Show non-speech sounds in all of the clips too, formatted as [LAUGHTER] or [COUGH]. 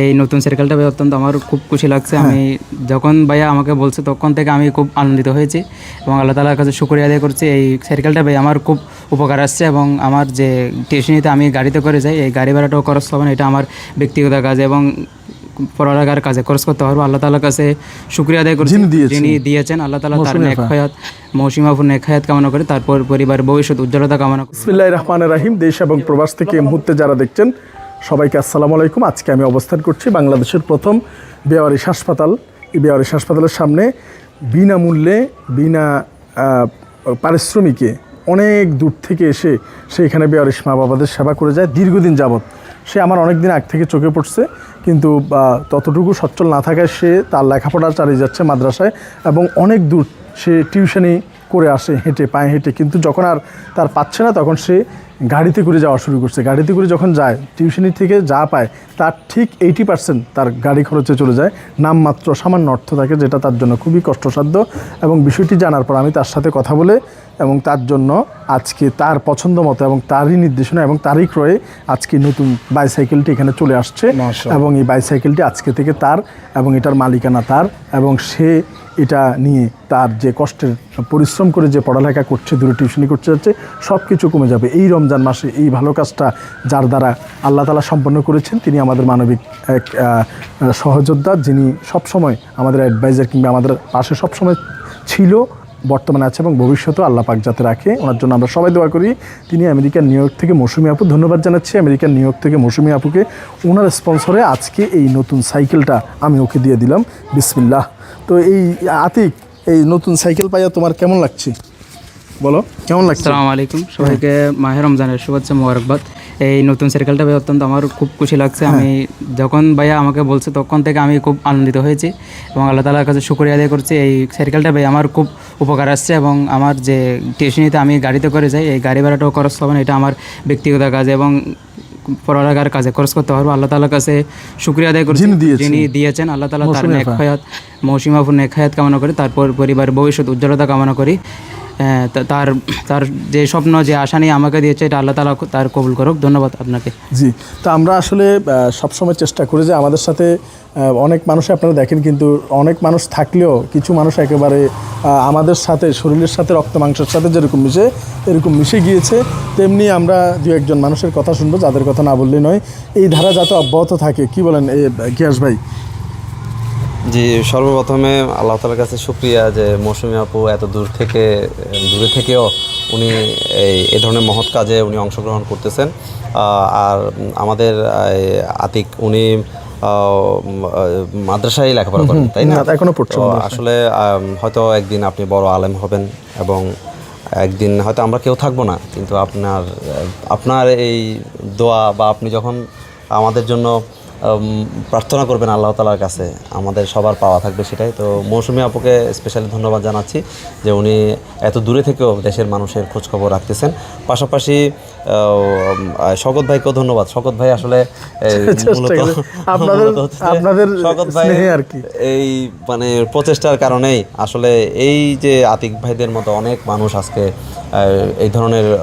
এই নতুন সাইকেলটা পেয়ে অত্যন্ত আমার খুব খুশি লাগছে। আমি যখন ভাইয়া আমাকে বলছে তখন থেকে আমি খুব আনন্দিত হয়েছি এবং আল্লাহ তালার কাছে শুক্রিয়া আদায় করছি। এই সাইকেলটা ভাই আমার খুব উপকার আসছে এবং আমার যে টিউশনিতে আমি গাড়িতে করে যাই এই গাড়ি ভাড়াটাও খরচ হবে না এটা আমার ব্যক্তিগত কাজ এবং পড়ালেখার কাজে খরচ করতে পারব। আল্লাহ তালার কাছে শুক্রিয়া আদায় করছি। যিনি দিয়েছেন। দিয়েছেন আল্লাহ তালা তার নেক। হায়াত মৌসুমাফুর নেক হায়াত কামনা করে। তারপর পরিবার ভবিষ্যৎ উজ্জ্বলতা কামনা করি। রাহিম। দেশ এবং প্রবাস থেকে মুহূর্তে যারা দেখছেন সবাইকে আসসালামু আলাইকুম। আজকে আমি অবস্থান করছি বাংলাদেশের প্রথম বেওয়ারিশ হাসপাতাল। এই বেওয়ারিশ হাসপাতালের সামনে বিনামূল্যে, বিনা পারিশ্রমিকে অনেক দূর থেকে এসে সে এখানে বেওয়ারিশ মা বাবাদের সেবা করে যায়। দীর্ঘদিন যাবৎ সে আমার অনেক দিন আগ থেকে চোখে পড়ছে, কিন্তু ততটুকু সচ্ছল না থাকায় সে তার লেখাপড়া চালিয়ে যাচ্ছে মাদ্রাসায় এবং অনেক দূর সে টিউশনি করে আসে হেঁটে, পায়ে হেঁটে। কিন্তু যখন আর তার পাচ্ছে না, তখন সে গাড়িতে করে যাওয়া শুরু করছে। গাড়িতে করে যখন যায়, টিউশনি থেকে যা পায়, তার ঠিক এইটি পার্সেন্ট তার গাড়ি খরচে চলে যায়। নামমাত্র সামান্য অর্থ থাকে, যেটা তার জন্য খুবই কষ্টসাধ্য। এবং বিষয়টি জানার পর আমি তার সাথে কথা বলে এবং তার জন্য আজকে তার পছন্দ মতো এবং তারই নির্দেশনা এবং তারই ক্রয়ে আজকে নতুন বাইসাইকেলটি এখানে চলে আসছে। এবং এই বাইসাইকেলটি আজকে থেকে তার এবং এটার মালিকানা তার এবং সে এটা নিয়ে তার যে কষ্টের পরিশ্রম করে যে পড়ালেখা করছে দূরে টিউশনি করতে যাচ্ছে সব কিছু কমে যাবে। এই রমজান মাসে এই ভালো কাজটা যার দ্বারা আল্লাহ তালা সম্পন্ন করেছেন তিনি আমাদের মানবিক এক সহযোদ্ধা যিনি সবসময় আমাদের অ্যাডভাইজার কিংবা আমাদের পাশে সবসময় ছিল বর্তমানে আছে এবং ভবিষ্যতেও আল্লাহ পাক যাতে রাখে, ওনার জন্য আমরা সবাই দোয়া করি। তিনি আমেরিকার নিউ ইয়র্ক থেকে মৌসুমি আপু, ধন্যবাদ জানাচ্ছি। আমেরিকার নিউ ইয়র্ক থেকে মৌসুমি আপুকে, ওনার স্পন্সরে আজকে এই নতুন সাইকেলটা আমি ওকে দিয়ে দিলাম। বিসমিল্লাহ। তো এই আতিক, এই নতুন সাইকেল পাইয়া তোমার কেমন লাগছে? বলো, কেমন লাগছে? আসসালামু আলাইকুম। সবাইকে মাহের রমজানের শুভেচ্ছা, মোবারকবাদ। এই নতুন সাইকেলটা পেয়ে অত্যন্ত আমার খুব খুশি লাগছে। আমি যখন ভাইয়া আমাকে বলছে তখন থেকে আমি খুব আনন্দিত হয়েছি এবং আল্লাহ তালার কাছে শুক্রিয়া আদায় করছি। এই সাইকেলটা ভাই আমার খুব উপকার আসছে এবং আমার যে টিউশনিতে আমি গাড়িতে করে যাই এই গাড়ি ভাড়াটাও খরচ হবে না এটা আমার ব্যক্তিগত কাজ এবং পড়ালেখার কাজে খরচ করতে পারব। আল্লাহ তালার কাছে শুক্রিয়া আদায় করছি। যিনি দিয়েছেন। আল্লাহ তালা তার নেক আপা। হায়াত মৌসুমাফুর নেক হায়াত কামনা করি। তারপর পরিবার ভবিষ্যৎ উজ্জ্বলতা কামনা করি। হ্যাঁ, তার তার যে স্বপ্ন, যে আশা নিয়ে আমাকে দিয়েছে, এটা আল্লাহ তালা তার কবুল করুক। ধন্যবাদ আপনাকে। জি, তো আমরা আসলে সবসময় চেষ্টা করি যে আমাদের সাথে অনেক মানুষ আপনারা দেখেন, কিন্তু অনেক মানুষ থাকলেও কিছু মানুষ একেবারে আমাদের সাথে, শরীরের সাথে, রক্ত মাংসের সাথে যেরকম মিশে, এরকম মিশে গিয়েছে। তেমনি আমরা দু একজন মানুষের কথা শুনব, যাদের কথা না বললেই নয়। এই ধারা যাতে অব্যাহত থাকে, কি বলেন এ, গিয়াস ভাই? জি সর্বপ্রথমে আল্লাহ তালার কাছে শুক্রিয়া যে মৌসুমী আপু এত দূর থেকে দূরে থেকেও উনি এই এ ধরনের মহৎ কাজে উনি অংশগ্রহণ করতেছেন। আর আমাদের আতিক উনি মাদ্রাসায় লেখাপড়া করেন তাই না? না, এখনও পড়ছে আসলে হয়তো একদিন আপনি বড় আলেম হবেন এবং একদিন হয়তো আমরা কেউ থাকব না কিন্তু আপনার আপনার এই দোয়া বা আপনি যখন আমাদের জন্য প্রার্থনা করবেন আল্লাহ তালার কাছে। আমাদের সবার পাওয়া থাকবে সেটাই। তো মৌসুমী আপুকে স্পেশালি ধন্যবাদ জানাচ্ছি যে উনি এত দূরে থেকেও দেশের মানুষের খোঁজখবর রাখতেছেন। পাশাপাশি শকত ভাইকেও ধন্যবাদ। শকত ভাই আসলে এই। [LAUGHS] আপনাদের- ভাই আর কি। মানে প্রচেষ্টার কারণেই আসলে এই যে আতিক ভাইদের মতো অনেক মানুষ আজকে এই ধরনের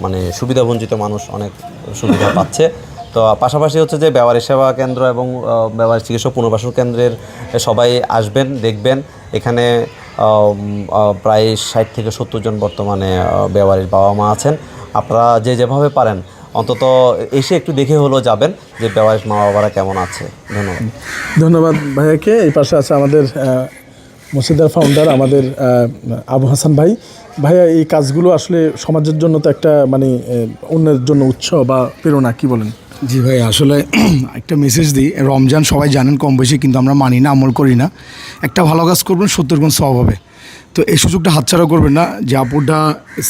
মানে সুবিধাবঞ্চিত মানুষ অনেক সুবিধা পাচ্ছে। তো পাশাপাশি হচ্ছে যে ব্যবহারিক সেবা কেন্দ্র এবং আহ, ব্যবহারিক চিকিৎসা পুনর্বাসন কেন্দ্রের সবাই আসবেন দেখবেন। এখানে প্রায় ষাট থেকে সত্তর জন বর্তমানে আহ, ব্যবহারিক বাবা মা আছেন। আপনারা যে যেভাবে পারেন অন্তত এসে একটু দেখে হলেও যাবেন যে ব্যবহারিক মা বাবারা কেমন আছে। ধন্যবাদ। ধন্যবাদ ভাইয়াকে। এই পাশে আছে আমাদের মসজিদার ফাউন্ডার আমাদের আবু হাসান ভাই। ভাইয়া এই কাজগুলো আসলে সমাজের জন্য তো একটা মানে অন্যের জন্য উৎস বা প্রেরণা কি বলেন? জি ভাই, আসলে একটা মেসেজ দিই। রমজান সবাই জানেন কম বেশি, কিন্তু আমরা মানি না, আমল করি না। একটা ভালো কাজ করবেন, সত্তর গুণ সব হবে। তো এই সুযোগটা হাতছাড়া করবেন না। যে আপুটা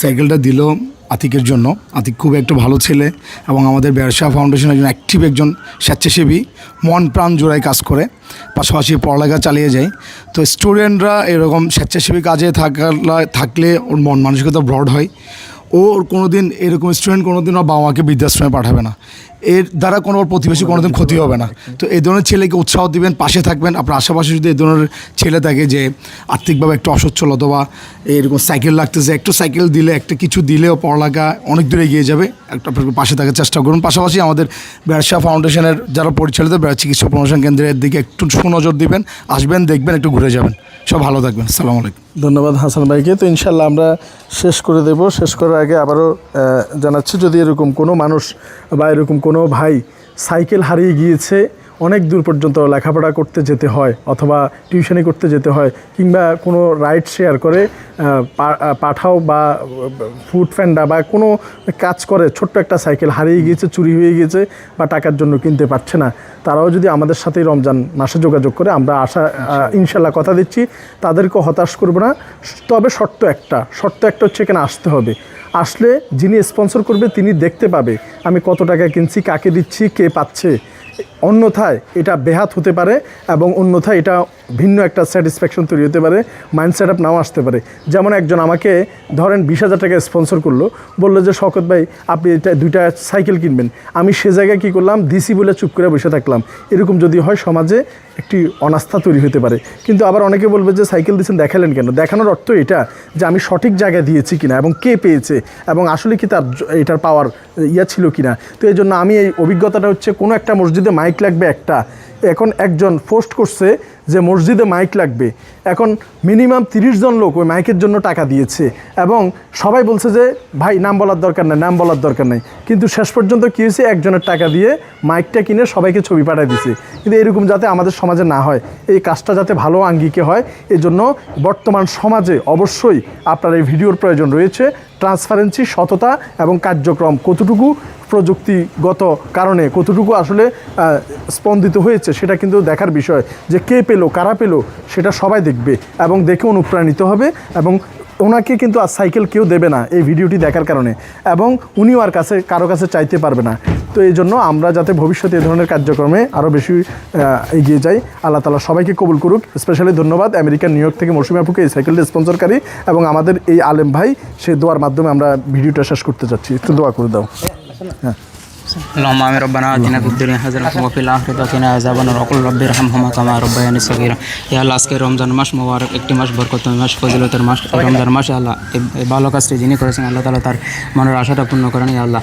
সাইকেলটা দিল আতিকের জন্য, আতিক খুব একটা ভালো ছেলে এবং আমাদের ব্যবসা ফাউন্ডেশন একজন অ্যাক্টিভ একজন স্বেচ্ছাসেবী, মন প্রাণ জোড়ায় কাজ করে, পাশাপাশি পড়ালেখা চালিয়ে যায়। তো স্টুডেন্টরা এরকম স্বেচ্ছাসেবী কাজে থাকলে থাকলে ওর মন মানসিকতা ব্রড হয়। ওর কোনো দিন এরকম স্টুডেন্ট কোনো দিন ওর বাবা মাকে বৃদ্ধাশ্রমে পাঠাবে না। এর দ্বারা কোনো প্রতিবেশী কোনোদিন ক্ষতি হবে না। তো এই ধরনের ছেলেকে উৎসাহ দিবেন পাশে থাকবেন। আপনার আশেপাশে যদি এই ধরনের ছেলে থাকে যে আর্থিকভাবে একটু অসচ্ছল অথবা এরকম সাইকেল লাগতেছে একটু সাইকেল দিলে একটা কিছু দিলেও পড়ালেখা অনেক দূরে এগিয়ে যাবে। একটু আপনার পাশে থাকার চেষ্টা করুন। পাশাপাশি আমাদের ব্যবসা ফাউন্ডেশনের যারা পরিচালিত ব্যবসা চিকিৎসা প্রমোশন কেন্দ্রের দিকে একটু সুনজর দিবেন আসবেন দেখবেন একটু ঘুরে যাবেন। সব ভালো থাকবেন। সালাম আলাইকুম। ধন্যবাদ হাসান ভাইকে। তো ইনশাল্লাহ আমরা শেষ করে দেব। শেষ করার আগে আবারও জানাচ্ছি যদি এরকম কোনো মানুষ বা এরকম কোনো ভাই সাইকেল হারিয়ে গিয়েছে। অনেক দূর পর্যন্ত লেখাপড়া করতে যেতে হয় অথবা টিউশনি করতে যেতে হয় কিংবা কোনো রাইড শেয়ার করে পা- পাঠাও বা ফুড ফ্যান্ডা বা কোনো কাজ করে ছোট্ট একটা সাইকেল হারিয়ে গিয়েছে চুরি হয়ে গিয়েছে বা টাকার জন্য কিনতে পারছে না। তারাও যদি আমাদের সাথে রমজান মাসে যোগাযোগ করে আমরা আশা ইনশাল্লাহ কথা দিচ্ছি তাদেরকে হতাশ করব না। তবে শর্ত একটা শর্ত একটা হচ্ছে এখানে আসতে হবে। আসলে যিনি স্পন্সর করবে তিনি দেখতে পাবে আমি কত টাকা কিনছি কাকে দিচ্ছি কে পাচ্ছে। অন্যথায় এটা বেহাত হতে পারে এবং অন্যথায় এটা ভিন্ন একটা স্যাটিসফ্যাকশন তৈরি হতে পারে মাইন্ড সেট আপ নাও আসতে পারে। যেমন একজন আমাকে ধরেন বিশ হাজার টাকা স্পন্সর করল, বলল যে শকত ভাই, আপনি এটা দুইটা সাইকেল কিনবেন। আমি সে জায়গায় কী করলাম দিসি বলে চুপ করে বসে থাকলাম। এরকম যদি হয় সমাজে একটি অনাস্থা তৈরি হতে পারে। কিন্তু আবার অনেকে বলবে যে, সাইকেল দিয়েছেন দেখালেন কেন? দেখানোর অর্থ এটা যে, আমি সঠিক জায়গায় দিয়েছি কিনা এবং কে পেয়েছে এবং আসলে কি তার এটার পাওয়ার ইয়া ছিল কিনা। তো এই জন্য আমি এই অভিজ্ঞতাটা হচ্ছে, কোনো একটা মসজিদে মাইক লাগবে একটা এখন একজন পোস্ট করছে যে মসজিদে মাইক লাগবে। এখন মিনিমাম তিরিশ জন লোক ওই মাইকের জন্য টাকা দিয়েছে এবং সবাই বলছে যে, ভাই, নাম বলার দরকার নেই, নাম বলার দরকার নেই। কিন্তু শেষ পর্যন্ত কী হয়েছে? একজনের টাকা দিয়ে মাইকটা কিনে সবাইকে ছবি পাঠিয়ে দিছে কিন্তু এরকম যাতে আমাদের সমাজে না হয়, এই কাজটা যাতে ভালো আঙ্গিকে হয় এই জন্য বর্তমান সমাজে অবশ্যই আপনার এই ভিডিওর প্রয়োজন রয়েছে। ট্রান্সপারেন্সি, সততা এবং কার্যক্রম কতটুকু প্রযুক্তিগত কারণে, কতটুকু আসলে স্পন্দিত হয়েছে সেটা কিন্তু দেখার বিষয় যে কে পেল, কারা পেল, সেটা সবাই দেখবে এবং দেখে অনুপ্রাণিত হবে এবং ওনাকে কিন্তু আর সাইকেল কেউ দেবে না এই ভিডিওটি দেখার কারণে। এবং উনিও আর কাছে, কারও কাছে চাইতে পারবে না। তো এই জন্য আমরা যাতে ভবিষ্যতে এ ধরনের কার্যক্রমে আরও বেশি এগিয়ে যাই, আল্লাহ তালা সবাইকে কবুল করুক। স্পেশালি ধন্যবাদ, আমেরিকার নিউ ইয়র্ক থেকে মৌসুমী আপুকে এই সাইকেলটি স্পন্সরকারী এবং আমাদের এই আলেম ভাই, সে দোয়ার মাধ্যমে আমরা ভিডিওটা শেষ করতে যাচ্ছি। একটু দোয়া করে দাও। اللهم آمين ربنا آتنا في الدنيا حسنة وفي الآخرة وقنا عذاب النار وقل رب ارحمهما كما ربياني صغيرا ইয়া আল্লাহ আজকে রমজান মাস মোবারক একটি মাস বরকতময় মাস ফজিলতের মাস এই রমজান মাসে আল্লাহ এই- এই ভালো কাজটি যিনি করেছেন আল্লাহ তালা তার মনের আশাটা পূর্ণ করেন ইয়া আল্লাহ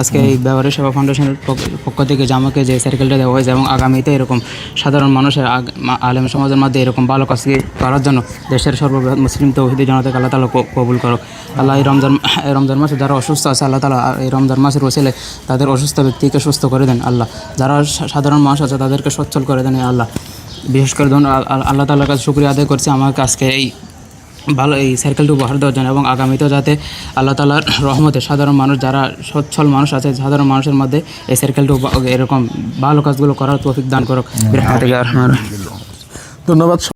আজকে এই ব্যবহারের সেবা ফাউন্ডেশনের পক্ষ- পক্ষ থেকে যে আমাকে যে সাইকেলটা দেওয়া হয়েছে এবং আগামীতে এরকম সাধারণ মানুষের আগ- মা- আলেম সমাজের মধ্যে এরকম ভালো কাজ করার জন্য দেশের সর্ববৃহৎ মুসলিম তৌহিদি জনতাকে আল্লাহ তালা ক- কবুল করো আল্লাহ এই রমজান এই রমজান মাসে যারা অসুস্থ আছে আল্লাহ তালা এই রমজান মাসের ওসিলে তাদের অসুস্থ ব্যক্তিকে সুস্থ করে দেন আল্লাহ। যারা সাধারণ মানুষ আছে তাদেরকে সচ্ছল করে দেন আল্লাহ। বিশেষ করে ধরুন আল- আল- আল্লাহ তালার কাছে শুক্রিয়া আদায় করছি আমাকে আজকে এই ভালো এই সাইকেলটি উপহার দেওয়ার জন্য এবং আগামীতেও যাতে আল্লাহ তালার রহমতে সাধারণ মানুষ যারা সচ্ছল মানুষ আছে সাধারণ মানুষের মধ্যে এই সাইকেলটি এরকম ভালো কাজগুলো করার তৌফিক দান করুক। ধন্যবাদ।